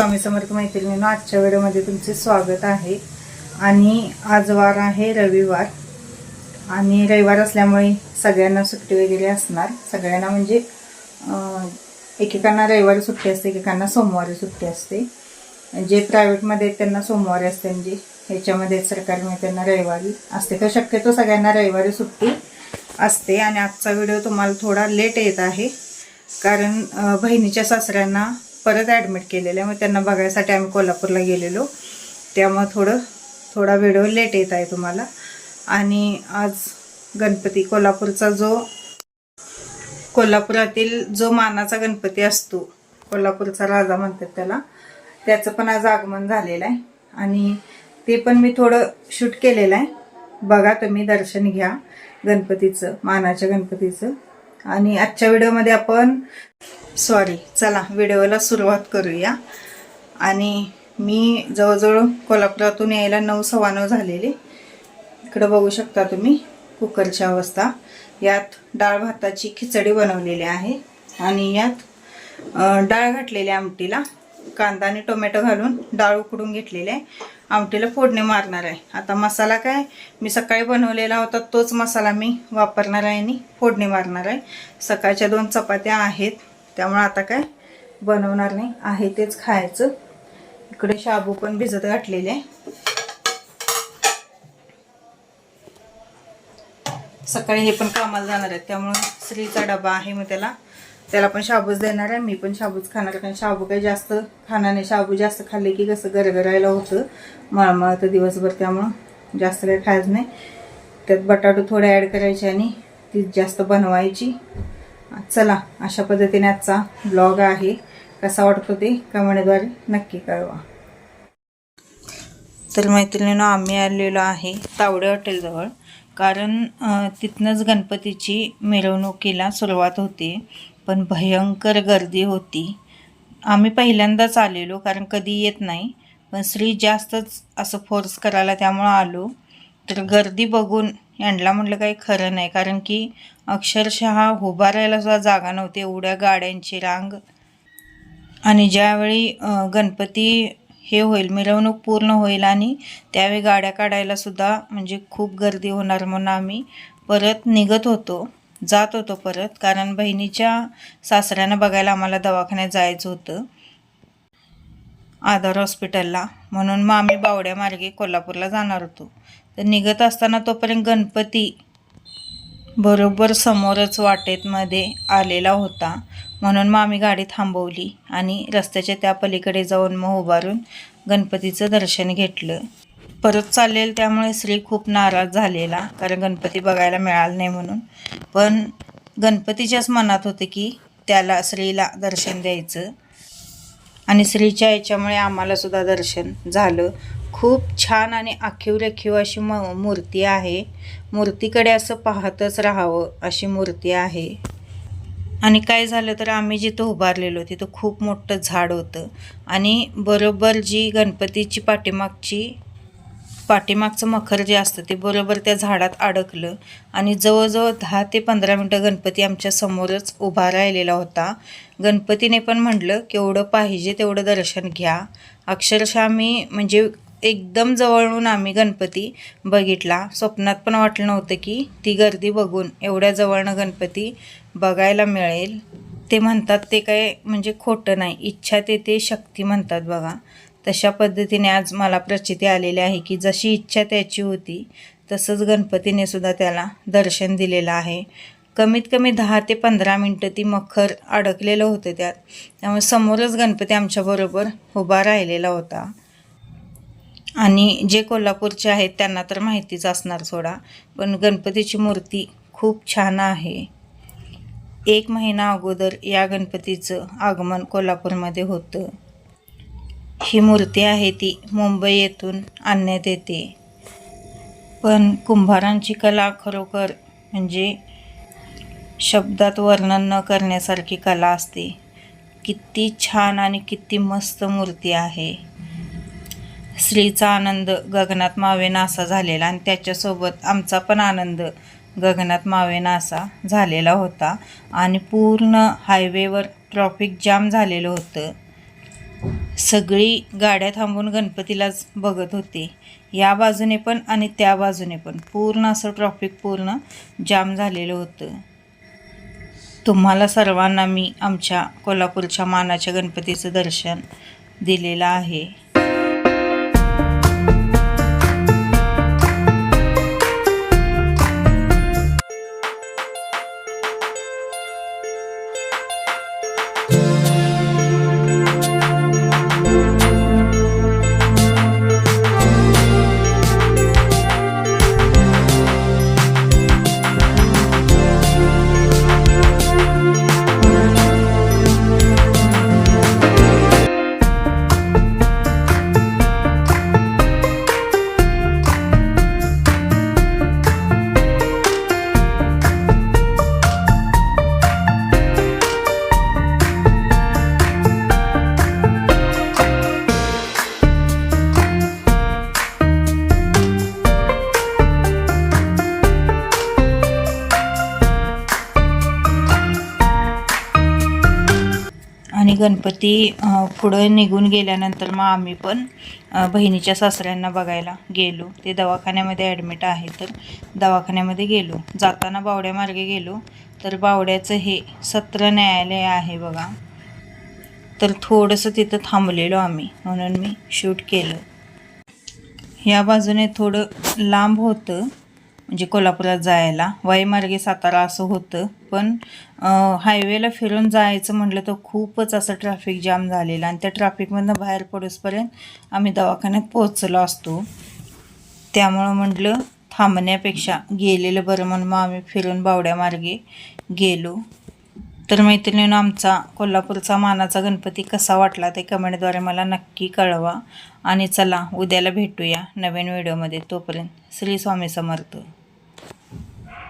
स्वामी समर्थ मैत्रिणीनं आजच्या व्हिडिओमध्ये तुमचे स्वागत आहे. आणि आज वार आहे रविवार. आणि रविवार असल्यामुळे सगळ्यांना सुट्टी वगैरे असणार. सगळ्यांना म्हणजे एकेकांना रविवारी सुट्टी असते एकेकांना सोमवारी सुट्टी असते. जे प्रायव्हेटमध्ये आहेत त्यांना सोमवारी असते म्हणजे ह्याच्यामध्ये सरकारमध्ये त्यांना रविवारी असते. तर शक्यतो सगळ्यांना रविवारी सुट्टी असते. आणि आजचा व्हिडिओ तुम्हाला थोडा लेट येत आहे. कारण बहिणीच्या सासऱ्यांना परत ॲडमिट केलेलं आहे मग त्यांना बघायसाठी आम्ही कोल्हापूरला गेलेलो. त्यामुळं थोडं थोडा व्हिडिओ लेट येत आहे तुम्हाला. आणि आज गणपती कोल्हापूरचा जो कोल्हापुरातील जो मानाचा गणपती असतो कोल्हापूरचा राजा म्हणतात त्याला त्याचं पण आज आगमन झालेलं आहे. आणि ते पण मी थोडं शूट केलेलं आहे. बघा तुम्ही दर्शन घ्या गणपतीचं मानाच्या गणपतीचं. आणि आजच्या व्हिडिओमध्ये आपण सॉरी चला व्हिडिओला सुरुवात करूया. आणि मी जवळजवळ कोल्हापुरातून यायला नऊ सव्वा नऊ झालेले. इकडं बघू शकता तुम्ही कुकरची अवस्था. यात डाळ भाताची खिचडी बनवलेली आहे. आणि यात डाळ घातलेली आहे आमटीला. कांदा आणि टोमॅटो घालून डाळ उकडून घेतलेली आहे. आमटीला फोडणी मारणार आहे. आता मसाला काय? मी सकाळी बनवलेला होता तोच मसाला मी वापरणार आहे आणि फोडणी मारणार आहे. सकाळच्या दोन चपात्या आहेत त्यामुळे आता काय? बनवणार नाही. आहे तेच खायचं. इकडे शाबू पण भिजत घातलेले आहे. सकाळी हे पण कामाला जाणार आहेत त्यामुळे स्त्रीचा डबा आहे मग त्याला त्याला पण शाबूच देणार आहे मी पण शाबूच खाणार आहे. कारण शाबू काही जास्त खाणार नाही. शाबू जास्त खाल्ले की कसं गरगरायला होतं. मळमळतं दिवसभर त्यामुळं जास्त काही खायचं नाही. त्यात बटाटो थोडे ॲड करायचे आणि ती जास्त बनवायची. चला अशा पद्धतीने आजचा ब्लॉग आहे. कसा वाटतो ते कमेंटद्वारे नक्की कळवा. तर मैत्रिणीनं आम्ही आलेलो आहे तावडे हॉटेलजवळ. कारण तिथनंच गणपतीची मिरवणुकीला सुरुवात होते. पण भयंकर गर्दी होती. आम्ही पहिल्यांदाच आलेलो कारण कधी येत नाही. पण श्री जास्तच असं फोर्स करायला त्यामुळं आलो. तर गर्दी बघून यांना म्हटलं काही खरं नाही कारण की अक्षरशः उभारायला सुद्धा जागा नव्हती एवढ्या गाड्यांची रांग. आणि ज्यावेळी गणपती हे होईल मिरवणूक पूर्ण होईल आणि त्यावेळी गाड्या काढायला सुद्धा म्हणजे खूप गर्दी होणार म्हणून आम्ही परत निघत होतो. जात होतो परत. कारण बहिणीच्या सासऱ्यानं बघायला आम्हाला दवाखान्यात जायचं होतं. आधार हॉस्पिटलला. म्हणून मग आम्ही बावड्या मार्गे कोल्हापूरला जाणार होतो. तर निघत असताना तोपर्यंत गणपती बरोबर समोरच वाटेतमध्ये आलेला होता. म्हणून मग आम्ही गाडी थांबवली आणि रस्त्याच्या त्या पलीकडे जाऊन मग उभारून गणपतीचं दर्शन घेतलं. परत चालेल त्यामुळे श्री खूप नाराज झालेला. कारण गणपती बघायला मिळाला नाही म्हणून. पण गणपतीच्याच मनात होते की त्याला श्रीला दर्शन द्यायचं. आणि श्रीच्या याच्यामुळे आम्हालासुद्धा दर्शन झालं. खूप छान आणि आखीव रेखीव अशी म मूर्ती आहे. मूर्तीकडे असं पाहतच राहावं अशी मूर्ती आहे. आणि काय झालं तर आम्ही जिथं उभारलेलो तिथं खूप मोठं झाड होतं. आणि बरोबर जी गणपतीची पाठीमागची पाठीमागचं मखर जे असतं ते बरोबर त्या झाडात अडकलं आणि जवळजवळ दहा ते पंधरा मिनटं गणपती आमच्या समोरच उभा राहिलेला होता. गणपतीने पण म्हटलं केवढं पाहिजे तेवढं दर्शन घ्या. अक्षरशः आम्ही म्हणजे एकदम जवळून आम्ही गणपती बघितला. स्वप्नात पण वाटलं नव्हतं की ती गर्दी बघून एवढ्या जवळनं गणपती बघायला मिळेल. ते म्हणतात ते काय म्हणजे खोटं नाही. इच्छा ते ते शक्ती म्हणतात बघा. तशा पद्धतीने आज मला प्रचिती आलेली आहे की जशी इच्छा त्याची होती तसंच गणपतीने सुद्धा त्याला दर्शन दिलेलं आहे. कमीत कमी दहा ते पंधरा मिनटं ती मखर अडकलेलं होतं त्यात. त्यामुळे समोरच गणपती आमच्याबरोबर उभा राहिलेला होता. आणि जे कोल्हापूरचे आहेत त्यांना तर माहितीच असणार सोडा पण गणपतीची मूर्ती खूप छान आहे. एक महिना अगोदर या गणपतीचं आगमन कोल्हापूरमध्ये होतं. ही मूर्ती आहे ती मुंबई येथून आणण्यात येते. पण कुंभारांची कला खरोखर म्हणजे शब्दात वर्णन न करण्यासारखी कला असते. किती छान आणि किती मस्त मूर्ती आहे. श्रीचा आनंद गगनात मावेना असा झालेला आणि त्याच्यासोबत आमचा पण आनंद गगनात मावेना असा झालेला होता आणि पूर्ण हायवेवर ट्रॉफिक जाम झालेलं होतं. सगळी गाड्या थांबून गणपतीलाच बघत होते. या बाजूने पण आणि त्या बाजूने पण. पूर्ण असं ट्रॉफिक पूर्ण जाम झालेलं होतं. तुम्हाला सर्वांना मी आमच्या कोल्हापूरच्या मानाच्या गणपतीचं दर्शन दिलेलं आहे. आणि गणपती पुढं निघून गेल्यानंतर मग आम्ही पण बहिणीच्या सासऱ्यांना बघायला गेलो. ते दवाखान्यामध्ये ॲडमिट आहे तर दवाखान्यामध्ये गेलो. जाताना बावड्यामार्गे गेलो. तर बावड्याचं हे सत्र न्यायालय आहे बघा. तर थोडंसं तिथं थांबलेलो आम्ही. म्हणून मी शूट केलं. ह्या बाजूने थोडं लांब होतं. म्हणजे कोल्हापुरात जायला. वाईमार्गे सातारा असं होतं. पण हायवेला फिरून जायचं म्हटलं तर खूपच असं ट्रॅफिक जाम झालेलं आणि त्या ट्रॅफिकमधनं बाहेर पडूसपर्यंत आम्ही दवाखान्यात पोहोचलो असतो. त्यामुळं म्हटलं थांबण्यापेक्षा गेलेलं बरं म्हणून मग आम्ही फिरून बावड्यामार्गे गेलो. तर मैत्रिणीनं आमचा कोल्हापूरचा मानाचा गणपती कसा वाटला ते कमेंटद्वारे मला नक्की कळवा. आणि चला उद्याला भेटूया नवीन व्हिडिओमध्ये. तोपर्यंत श्री स्वामी समर्थ.